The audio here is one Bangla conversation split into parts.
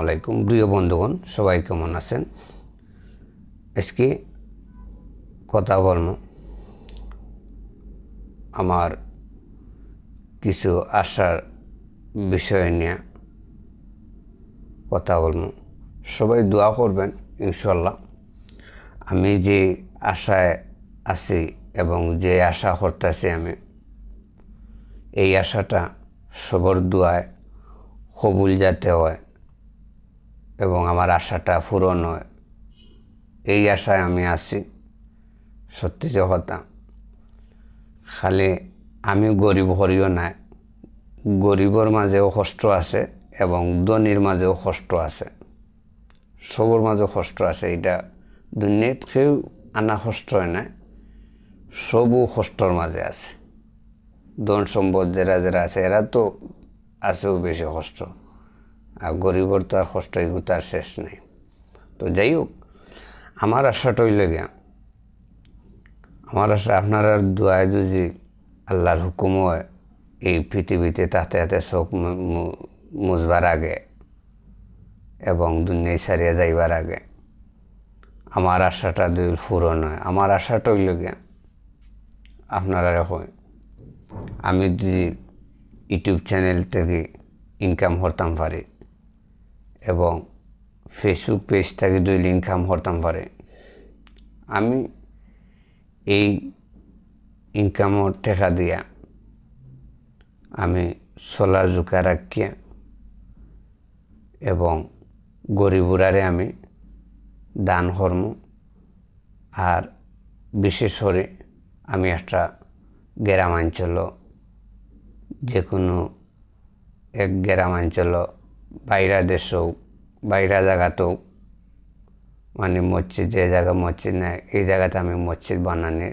আলাইকুম। প্রিয় বন্ধুগণ, সবাই কেমন আছেন? আজকে কথা বলব আমার কিছু আশার বিষয় নিয়ে। কথা বলব। সবাই দোয়া করবেন ইনশাল্লাহ আমি যে আশায় আছি এবং যে আশা করতেছি আমি, এই আশাটা সবর দোয়ায় কবুল যাতে হয়। এবং আমার আশাটা পূরণ হয়। এই আশায় আমি আছি। সত্যি যে কথা। খালি আমি গরিব হরিও নাই। গরিবর মাঝেও কষ্ট আছে এবং ধনির মাঝেও কষ্ট আছে। সবর মাঝেও কষ্ট আছে। এটা দুনিয়াত কেউ আনা কষ্ট হয় না সবও কষ্টর মাঝে আছে। ধন সম্পদ যারা যারা আছে, এরা তো আছেও বেশি কষ্ট। আর গরিবর তো আর কষ্ট শেষ নেই। তো যাই হোক, আমার আশাটা হইলে গিয়া, আমার আশা আপনারা দোয়ায় যদি আল্লাহর হুকুম হয়, এই পৃথিবীতে তাতে তাতে চোখ মুজবার আগে এবং দুনিয়ায় সারিয়ে যাইবার আগে, আমার আশাটা দুই পূরণ হয়। আমার আশাটা হইল গিয়া, আপনারা এখন আমি যদি ইউটিউব চ্যানেল থেকে ইনকাম করতাম পারি এবং ফেসবুক পেজ থেকে দুই ইনকাম করতাম পারে। আমি এই ইনকামর টাকা দিয়া আমি সোলার জোকা রাখিয়া এবং গরিবুরারে আমি দান, কর্ম আর বিশেষ করে আমি একটা গ্রামাঞ্চল, যে কোনো এক গ্রামাঞ্চল বাইরা দেশ হোক বাইরা জায়গাতেও মানে মসজিদ, যে জায়গা মসজিদ নেয়, এই জায়গাতে আমি মসজিদ বানানি।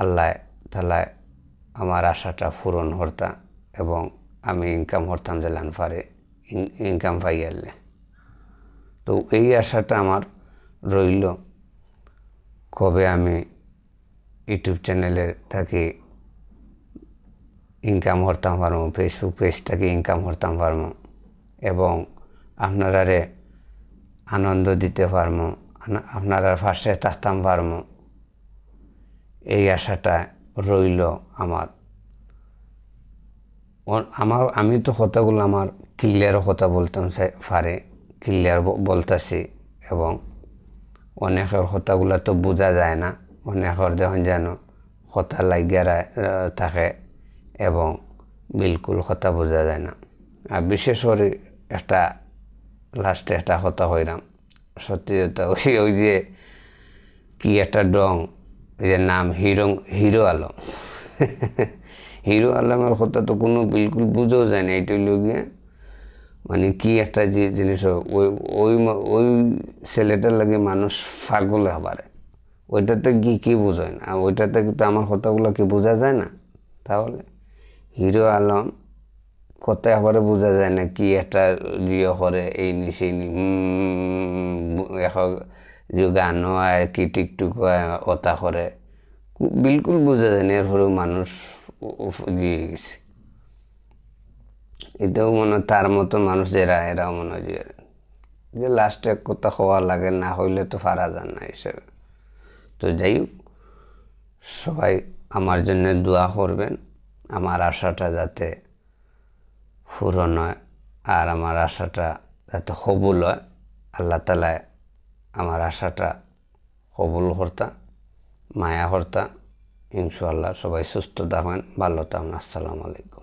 আল্লাহ তালায় আমার আশাটা পূরণ হরতাম এবং আমি ইনকাম হরতাম যে লান পারে ইনকাম পাই গেলে তো এই আশাটা আমার রইল। কবে আমি ইউটিউব চ্যানেলে থাকি ইনকাম করতাম পারব ফেসবুক পেজ থেকে ইনকাম করতাম পারব। এবং আপনারারে আনন্দ দিতে পারব আপনারা পাশে থাকতাম পারব এই আশাটা রইল আমার। আমার, আমি তো কথাগুলো আমার ক্লিয়ারও কথা বলতাম পারে, ক্লিয়ার বলতেছি এবং অনেকের কথাগুলো তো বোঝা যায় না, অনেকের যখন যেন কথা লাগিয়া থাকে এবং বিলকুল কথা বোঝা যায় না। বিশেষ করে একটা লাস্টে একটা কথা হইলাম। সত্যি ওই ওই যে কি একটা ডং ওই যে নাম হিরো হিরো আলম। হিরো আলমের কথা তো কোনো বিলকুল বুঝেও যায় না, এইটা হইল গিয়ে মানে কি একটা যে জিনিস ওই ওই ওই ছেলেটার লাগে মানুষ ফাগল হবারে। ওইটাতে কি কি বোঝায় না? ওইটাতে কিন্তু আমার কথাগুলো কি বোঝা যায় না? তাহলে হিরো আলম কথা একবারে বোঝা যায় না কি একটা জিও করে এই নি, সেই নি এখন যে গান হয় কি টিকটুক কথা করে বিলকুল বোঝা যায় না, এরপরেও মানুষ দিয়ে গেছে। এটাও মনে তার মতো মানুষ এরা এরাও মনে হয় যে লাস্টে কথা হওয়া লাগে, না হইলে তো ফারা যান না হিসেবে তো যাই হোক, সবাই আমার জন্য দোয়া করবেন। আমার আশাটা যাতে পূরণ হয় আর আমার আশাটা যাতে কবুল হয়, আল্লাহ তালায় আমার আশাটা কবুল হর্তা মায়া হর্তা ইনশাল্লাহ সবাই সুস্থ থাকবেন, ভালো থাকুন আসসালামু আলাইকুম।